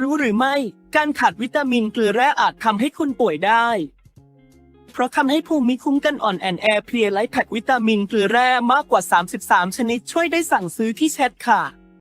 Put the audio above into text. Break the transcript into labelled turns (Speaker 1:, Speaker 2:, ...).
Speaker 1: รู้หรือไม่ การขาดวิตามินเกลือแร่อาจทำให้คุณป่วยได้ เพราะทำให้ภูมิคุ้มกันอ่อนแอนแอเพลียไลท์แพควิตามินเกลือแร่มากกว่า 33 ชนิดช่วยได้สั่งซื้อที่แชทค่ะ